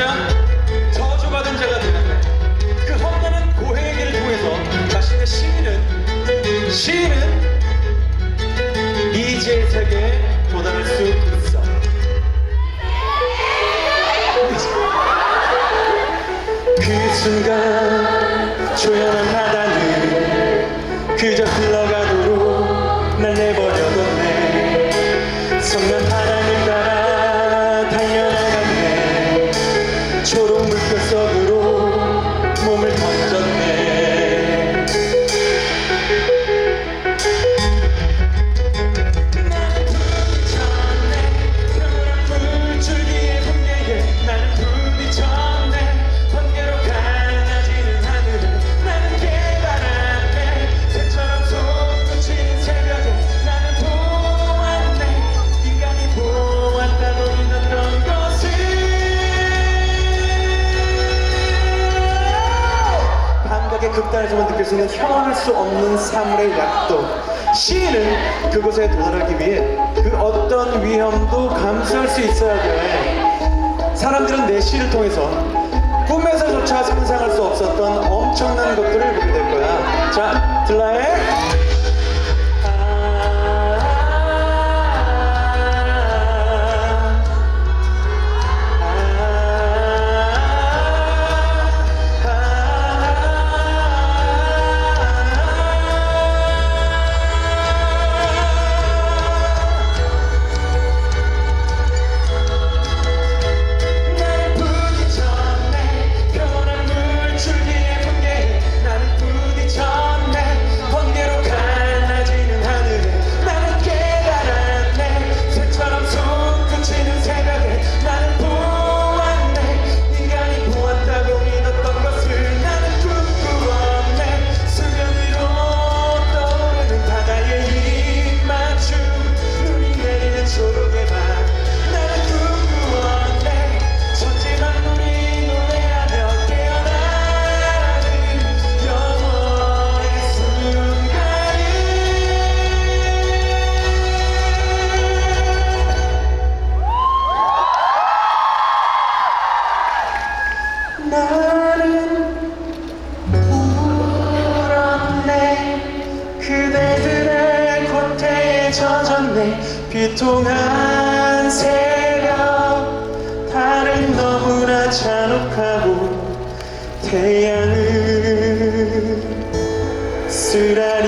병장 저주받은 자가 되는데 그 험난한 고행의 길을 통해서 자신의 시인은 시인은 이지의 세계에 도달할 수 있어. 그 순간 조용한 바다는 그저 흘러가도록 날 내버려뒀네. 성난 바람을 극단에서만 느낄 수 있는 형언할 수 없는 사물의 약도 시인은 그곳에 도달하기 위해 그 어떤 위험도 감수할 수 있어야 돼. 사람들은 내 시를 통해서 꿈에서조차 상상할 수 없었던 엄청난 것들을 보게 될 거야. 자 들라의 나는 울었네 그대들의 콧대에 젖었네. 비통한 새벽 달은 너무나 잔혹하고 태양은 쓰라리네